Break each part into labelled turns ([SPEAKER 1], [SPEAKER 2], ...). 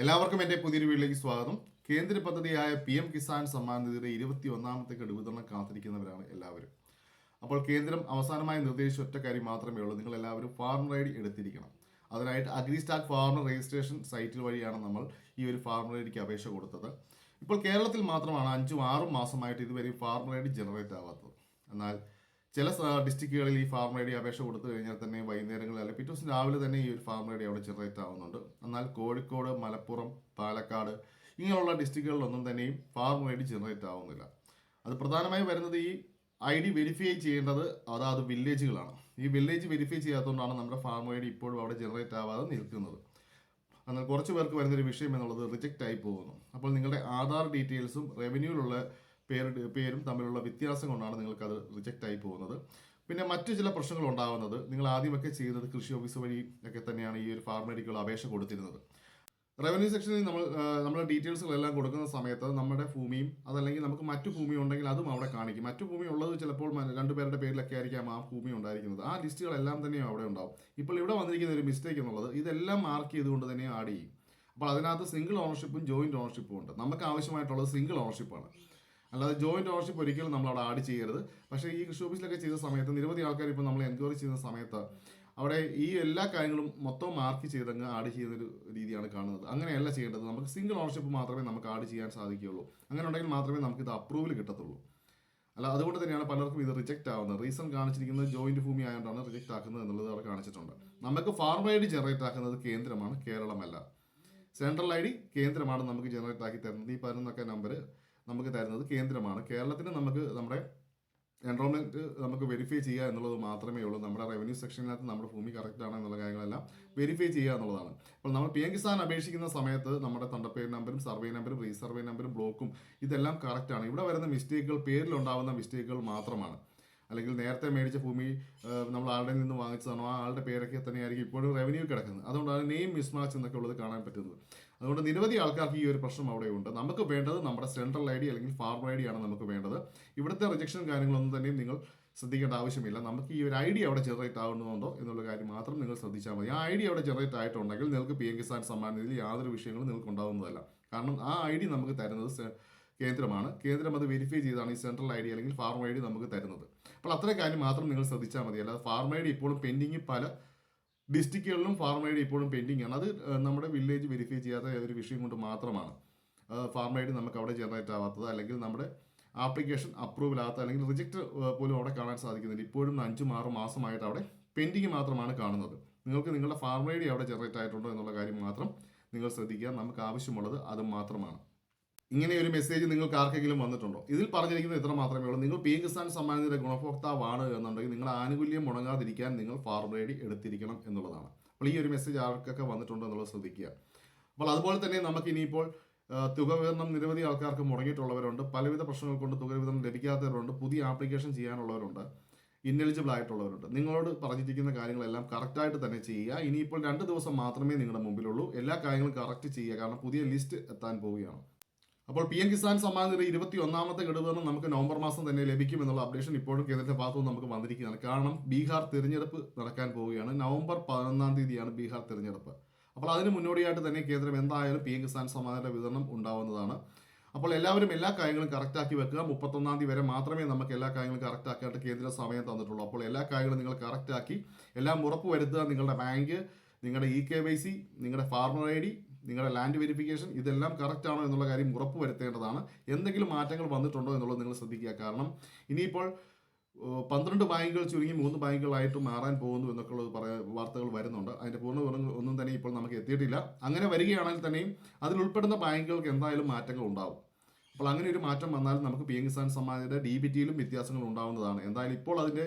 [SPEAKER 1] എല്ലാവർക്കും എന്റെ പുതിയൊരു വീട്ടിലേക്ക് സ്വാഗതം. കേന്ദ്ര പദ്ധതിയായ പി എം കിസാൻ സമ്മാൻ നിധിയുടെ ഇരുപത്തി ഒന്നാമത്തെ കടുവിതരണം കാത്തിരിക്കുന്നവരാണ് എല്ലാവരും. അപ്പോൾ കേന്ദ്രം അവസാനമായി നിർദ്ദേശിച്ച ഒറ്റ കാര്യം മാത്രമേ ഉള്ളൂ. നിങ്ങൾ എല്ലാവരും ഫാർമർ ഐ ഡി എടുത്തിരിക്കണം. അതിനായിട്ട് അഗ്രിസ്റ്റാക്ക് ഫാർമർ രജിസ്ട്രേഷൻ സൈറ്റിൽ വഴിയാണ് നമ്മൾ ഈ ഒരു ഫാർമർ ഐ ഡിക്ക് അപേക്ഷ കൊടുത്തത്. ഇപ്പോൾ കേരളത്തിൽ മാത്രമാണ് അഞ്ചും ആറും മാസമായിട്ട് ഇതുവരെ ഫാർമർ ഐ ഡി ജനറേറ്റ് ആവാത്തത്. എന്നാൽ ചില ഡിസ്ട്രിക്റ്റുകളിൽ ഈ ഫാർമർ ഐ ഡി അപേക്ഷ കൊടുത്തു കഴിഞ്ഞാൽ തന്നെ വൈകുന്നേരങ്ങളിൽ അല്ലെങ്കിൽ പിറ്റേ ദിവസം രാവിലെ തന്നെ ഈ ഒരു ഫാർമർ ഐ ഡി അവിടെ ജനറേറ്റ് ആവുന്നുണ്ട്. എന്നാൽ കോഴിക്കോട് മലപ്പുറം പാലക്കാട് ഇങ്ങനെയുള്ള ഡിസ്ട്രിക്റ്റുകളിലൊന്നും തന്നെയും ഫാർമർ ഐ ഡി ജനറേറ്റ് ആവുന്നില്ല. അത് പ്രധാനമായും വരുന്നത് ഈ ഐ ഡി വെരിഫൈ ചെയ്യേണ്ടത് അതാത് വില്ലേജുകളാണ് ഈ വില്ലേജ് വെരിഫൈ ചെയ്യാത്തതുകൊണ്ടാണ് നമ്മുടെ ഫാർമർ ഐ ഡി ഇപ്പോഴും അവിടെ ജനറേറ്റ് ആവാതെ നിൽക്കുന്നത്. എന്നാൽ കുറച്ച് പേർക്ക് വരുന്നൊരു വിഷയം എന്നുള്ളത് റിജക്റ്റ് ആയി പോകുന്നു. അപ്പോൾ നിങ്ങളുടെ ആധാർ ഡീറ്റെയിൽസും റവന്യൂവിലുള്ള പേര് പേരും തമ്മിലുള്ള വ്യത്യാസം കൊണ്ടാണ് നിങ്ങൾക്ക് അത് റിജക്റ്റ് ആയി പോകുന്നത്. പിന്നെ മറ്റു ചില പ്രശ്നങ്ങൾ ഉണ്ടാകുന്നത് നിങ്ങൾ ആദ്യമൊക്കെ ചെയ്യുന്നത് കൃഷി ഓഫീസ് വഴി ഒക്കെ തന്നെയാണ് ഈ ഒരു ഫാർമേഡിക്കുള്ള അപേക്ഷ കൊടുത്തിരുന്നത്. റവന്യൂ സെക്ഷനിൽ നമ്മൾ നമ്മുടെ ഡീറ്റെയിൽസുകളെല്ലാം കൊടുക്കുന്ന സമയത്ത് നമ്മുടെ ഭൂമിയും അതല്ലെങ്കിൽ നമുക്ക് മറ്റു ഭൂമി ഉണ്ടെങ്കിൽ അതും അവിടെ കാണിക്കും. മറ്റു ഭൂമി ഉള്ളത് ചിലപ്പോൾ രണ്ടുപേരുടെ പേരിലൊക്കെ ആയിരിക്കാം ആ ഭൂമി ഉണ്ടായിരിക്കുന്നത്. ആ ലിസ്റ്റുകളെല്ലാം തന്നെയും അവിടെ ഉണ്ടാവും. ഇപ്പോൾ ഇവിടെ വന്നിരിക്കുന്ന ഒരു മിസ്റ്റേക്ക് എന്നുള്ളത് ഇതെല്ലാം മാർക്ക് ചെയ്തുകൊണ്ട് തന്നെ ആഡ് ചെയ്യും. അപ്പോൾ അതിനകത്ത് സിംഗിൾ ഓണർഷിപ്പും ജോയിന്റ് ഓണർഷിപ്പും ഉണ്ട്. നമുക്ക് ആവശ്യമായിട്ടുള്ളത് സിംഗിൾ ഓണർഷിപ്പാണ് അല്ലാതെ ജോയിന്റ് ഓണർഷിപ്പ് ഒരിക്കലും നമ്മൾ അവിടെ ആഡ് ചെയ്യരുത്. പക്ഷേ ഈ കൃഷി ഓഫീസിലൊക്കെ ചെയ്ത സമയത്ത് നിരവധി ആൾക്കാർ ഇപ്പോൾ നമ്മൾ എൻക്വയറി ചെയ്യുന്ന സമയത്ത് അവിടെ ഈ എല്ലാ കാര്യങ്ങളും മൊത്തം മാർക്ക് ചെയ്തങ്ങ് ആഡ് ചെയ്യുന്ന ഒരു രീതിയാണ് കാണുന്നത്. അങ്ങനെയല്ല ചെയ്യേണ്ടത്. നമുക്ക് സിംഗിൾ ഓണർഷിപ്പ് മാത്രമേ നമുക്ക് ആഡ് ചെയ്യാൻ സാധിക്കുകയുള്ളൂ. അങ്ങനെ ഉണ്ടെങ്കിൽ മാത്രമേ നമുക്ക് ഇത് അപ്രൂവൽ കിട്ടത്തുള്ളൂ. അല്ല അതുകൊണ്ട് തന്നെയാണ് പലർക്കും ഇത് റിജക്റ്റ് ആവുന്നത്. റീസൺ കാണിച്ചിരിക്കുന്നത് ജോയിന്റ് ഭൂമി ആയതുകൊണ്ടാണ് റിജക്റ്റ് ആക്കുന്നത് എന്നുള്ളത് അവിടെ കാണിച്ചിട്ടുണ്ട്. നമുക്ക് ഫാർമർ ഐ ഡി ജനറേറ്റ് ആക്കുന്നത് കേന്ദ്രമാണ് കേരളമല്ല. സെൻട്രൽ ഐ ഡി കേന്ദ്രമാണ് നമുക്ക് ജനറേറ്റ് ആക്കി തരുന്നത്. ഈ പതിനൊന്നൊക്കെ നമ്പർ നമുക്ക് തരുന്നത് കേന്ദ്രമാണ്. കേരളത്തിന് നമുക്ക് നമ്മുടെ എൻറോൾമെന്റ് നമുക്ക് വെരിഫൈ ചെയ്യുക എന്നുള്ളത് മാത്രമേ ഉള്ളൂ. നമ്മുടെ റവന്യൂ സെക്ഷനിനകത്ത് നമ്മുടെ ഭൂമി കറക്റ്റ് ആണ് എന്നുള്ള കാര്യങ്ങളെല്ലാം വെരിഫൈ ചെയ്യുക എന്നുള്ളതാണ്. അപ്പോൾ നമ്മൾ പി എം കിസാൻ അപേക്ഷിക്കുന്ന സമയത്ത് നമ്മുടെ തണ്ടപ്പേര് നമ്പറും സർവേ നമ്പറും റീസർവേ നമ്പറും ബ്ലോക്കും ഇതെല്ലാം കറക്റ്റാണ് ഇവിടെ വരുന്ന മിസ്റ്റേക്കുകൾ പേരിലുണ്ടാവുന്ന മിസ്റ്റേക്കുകൾ മാത്രമാണ്. അല്ലെങ്കിൽ നേരത്തെ മേടിച്ച ഭൂമി നമ്മൾ ആളുടെ നിന്ന് വാങ്ങിച്ചതാണോ? ആ ആളുടെ പേരൊക്കെ തന്നെയായിരിക്കും ഇപ്പോഴും റവന്യൂ കിടക്കുന്നത്. അതുകൊണ്ടാണ് നെയിം മിസ്മാച്ച് എന്നൊക്കെ ഉള്ളത് കാണാൻ പറ്റുന്നത്. അതുകൊണ്ട് നിരവധി ആൾക്കാർക്ക് ഈ ഒരു പ്രശ്നം അവിടെ ഉണ്ട് നമുക്ക് വേണ്ടത് നമ്മുടെ സെൻട്രൽ ഐ ഡി അല്ലെങ്കിൽ ഫാർമർ ഐ ഡി ആണ് നമുക്ക് വേണ്ടത്. ഇവിടുത്തെ റിജക്ഷൻ കാര്യങ്ങളൊന്നും തന്നെയും നിങ്ങൾ ശ്രദ്ധിക്കേണ്ട ആവശ്യമില്ല. നമുക്ക് ഈ ഒരു ഐ ഡി അവിടെ ജനറേറ്റ് ആകുന്നുണ്ടോ എന്നുള്ള കാര്യം മാത്രം നിങ്ങൾ ശ്രദ്ധിച്ചാൽ മതി. ആ ഐ ഡി അവിടെ ജനറേറ്റ് ആയിട്ടുണ്ടെങ്കിൽ നിങ്ങൾക്ക് പി എം കിസാൻ സമ്മാൻ നിധിയിൽ യാതൊരു വിഷയങ്ങളും നിങ്ങൾക്ക് ഉണ്ടാകുന്നതല്ല കാരണം ആ ഐ ഡി നമുക്ക് തരുന്നത് കേന്ദ്രമാണ്. കേന്ദ്രം അത് വെരിഫൈ ചെയ്താണ് ഈ സെൻട്രൽ ഐ ഡി അല്ലെങ്കിൽ ഫാർമ ഐ ഡി നമുക്ക് തരുന്നത്. അപ്പോൾ അത്രയും കാര്യം മാത്രം നിങ്ങൾ ശ്രദ്ധിച്ചാൽ മതി. അല്ലാതെ ഫാർമ ഐ ഡി ഇപ്പോഴും പെൻഡിങ് പല ഡിസ്ട്രിക്റ്റുകളിലും ഫാർമ ഐ ഇപ്പോഴും പെൻഡിങ് ആണ് അത് നമ്മുടെ വില്ലേജ് വെരിഫൈ ചെയ്യാത്ത ഒരു വിഷയം കൊണ്ട് മാത്രമാണ്. ഫാർമ ഐ നമുക്ക് അവിടെ ജനറേറ്റ് ആവാത്തത് അല്ലെങ്കിൽ നമ്മുടെ ആപ്ലിക്കേഷൻ അപ്രൂവൽ ആകാത്ത അല്ലെങ്കിൽ റിജക്റ്റ് പോലും അവിടെ കാണാൻ സാധിക്കുന്നില്ല. ഇപ്പോഴും അഞ്ചും ആറും മാസമായിട്ട് അവിടെ പെൻഡിങ് മാത്രമാണ് കാണുന്നത്. നിങ്ങൾക്ക് നിങ്ങളുടെ ഫാർമ ഐ ഡി അവിടെ ജനറേറ്റ് ആയിട്ടുണ്ടോ എന്നുള്ള കാര്യം മാത്രം നിങ്ങൾ ശ്രദ്ധിക്കുക. നമുക്ക് ആവശ്യമുള്ളത് അത് മാത്രമാണ്. ഇങ്ങനെ ഒരു മെസ്സേജ് നിങ്ങൾക്ക് ആർക്കെങ്കിലും വന്നിട്ടുണ്ടോ? ഇതിൽ പറഞ്ഞിരിക്കുന്നത് ഇത്ര മാത്രമേ ഉള്ളൂ. നിങ്ങൾ പി കിസാൻ സമ്മാനത്തിന്റെ ഗുണഭോക്താവാണ് എന്നുണ്ടെങ്കിൽ നിങ്ങളുടെ ആനുകൂല്യം മുടങ്ങാതിരിക്കാൻ നിങ്ങൾ ഫാർം റെഡി എടുത്തിരിക്കണം എന്നുള്ളതാണ്. അപ്പോൾ ഈ ഒരു മെസ്സേജ് ആർക്കൊക്കെ വന്നിട്ടുണ്ടോ എന്നുള്ളത് ശ്രദ്ധിക്കുക. അപ്പോൾ അതുപോലെ തന്നെ നമുക്ക് ഇനിയിപ്പോൾ തുക വിതരണം നിരവധി ആൾക്കാർക്ക് മുടങ്ങിയിട്ടുള്ളവരുണ്ട്. പലവിധ പ്രശ്നങ്ങൾ കൊണ്ട് തുക വിതരണം ലഭിക്കാത്തവരുണ്ട്. പുതിയ ആപ്ലിക്കേഷൻ ചെയ്യാനുള്ളവരുണ്ട്. ഇന്നെലിജിബിൾ ആയിട്ടുള്ളവരുണ്ട്. നിങ്ങളോട് പറഞ്ഞിരിക്കുന്ന കാര്യങ്ങളെല്ലാം കറക്റ്റായിട്ട് തന്നെ ചെയ്യുക. ഇനിയിപ്പോൾ രണ്ട് ദിവസം മാത്രമേ നിങ്ങളുടെ മുമ്പിലുള്ളൂ. എല്ലാ കാര്യങ്ങളും കറക്റ്റ് ചെയ്യുക. കാരണം പുതിയ ലിസ്റ്റ് എത്താൻ പോവുകയാണ്. അപ്പോൾ പി എം കിസാൻ സമ്മാൻ നിധി ഇരുപത്തി ഒന്നാമത്തെ ഘടുവിതരണം നമുക്ക് നവംബർ മാസം തന്നെ ലഭിക്കും എന്നുള്ള അപ്ഡേഷൻ ഇപ്പോഴും കേന്ദ്രത്തിന്റെ ഭാഗത്തു നിന്ന് നമുക്ക് വന്നിരിക്കുകയാണ്. കാരണം ബീഹാർ തിരഞ്ഞെടുപ്പ് നടക്കാൻ പോവുകയാണ്. നവംബർ പതിനൊന്നാം തീയതിയാണ് ബീഹാർ തിരഞ്ഞെടുപ്പ്. അപ്പോൾ അതിന് മുന്നോടിയായിട്ട് തന്നെ കേന്ദ്രം എന്തായാലും പി എം കിസാൻ സമ്മാനത്തിന്റെ വിതരണം ഉണ്ടാവുന്നതാണ്. അപ്പോൾ എല്ലാവരും എല്ലാ കാര്യങ്ങളും കറക്റ്റാക്കി വെക്കുക. മുപ്പത്തൊന്നാം തീയതി വരെ മാത്രമേ നമുക്ക് എല്ലാ കാര്യങ്ങളും കറക്റ്റ് ആക്കിയിട്ട് കേന്ദ്ര സമയം തന്നിട്ടുള്ളൂ. അപ്പോൾ എല്ലാ കാര്യങ്ങളും നിങ്ങൾ കറക്റ്റാക്കി എല്ലാം ഉറപ്പ് വരുത്തുക നിങ്ങളുടെ ബാങ്ക് നിങ്ങളുടെ ഇ കെ വൈ സി നിങ്ങളുടെ ഫാർമർ ഐ ഡി നിങ്ങളുടെ ലാൻഡ് വെരിഫിക്കേഷൻ ഇതെല്ലാം കറക്റ്റ് ആണോ എന്നുള്ള കാര്യം ഉറപ്പ് വരുത്തേണ്ടതാണ് എന്തെങ്കിലും മാറ്റങ്ങൾ വന്നിട്ടുണ്ടോ എന്നുള്ളത് നിങ്ങൾ ശ്രദ്ധിക്കുക. കാരണം ഇനിയിപ്പോൾ പന്ത്രണ്ട് ബാങ്കുകൾ ചുരുങ്ങി മൂന്ന് ബാങ്കുകളായിട്ട് മാറാൻ പോകുന്നു എന്നൊക്കെ ഉള്ള പറയാ വാർത്തകൾ വരുന്നുണ്ട്. അതിന്റെ പൂർണ വിവരങ്ങൾ ഒന്നും തന്നെ ഇപ്പോൾ നമുക്ക് എത്തിയിട്ടില്ല. അങ്ങനെ വരികയാണെങ്കിൽ തന്നെയും അതിൽ ഉൾപ്പെടുന്ന ബാങ്കുകൾക്ക് എന്തായാലും മാറ്റങ്ങൾ ഉണ്ടാവും. അപ്പോൾ അങ്ങനെ ഒരു മാറ്റം വന്നാൽ നമുക്ക് പി എം കിസാൻ സമ്മാനത്തിന്റെ ഡി ബി ടിയിലും വ്യത്യാസങ്ങൾ ഉണ്ടാവുന്നതാണ്. എന്തായാലും ഇപ്പോൾ അതിന്റെ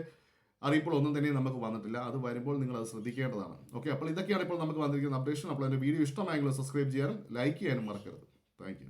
[SPEAKER 1] അറിയിപ്പോൾ ഒന്നും തന്നെ നമുക്ക് വന്നിട്ടില്ല. അത് വരുമ്പോൾ നിങ്ങൾ അത് ശ്രദ്ധിക്കേണ്ടതാണ്. ഓക്കെ അപ്പോൾ ഇതൊക്കെയാണ് ഇപ്പോൾ നമുക്ക് വന്നിരിക്കുന്ന അപ്ഡേഷൻ അപ്പോൾ എന്റെ വീഡിയോ ഇഷ്ടമായെങ്കിൽ സബ്സ്ക്രൈബ് ചെയ്യാനും ലൈക്ക് ചെയ്യാനും മറക്കരുത്. താങ്ക്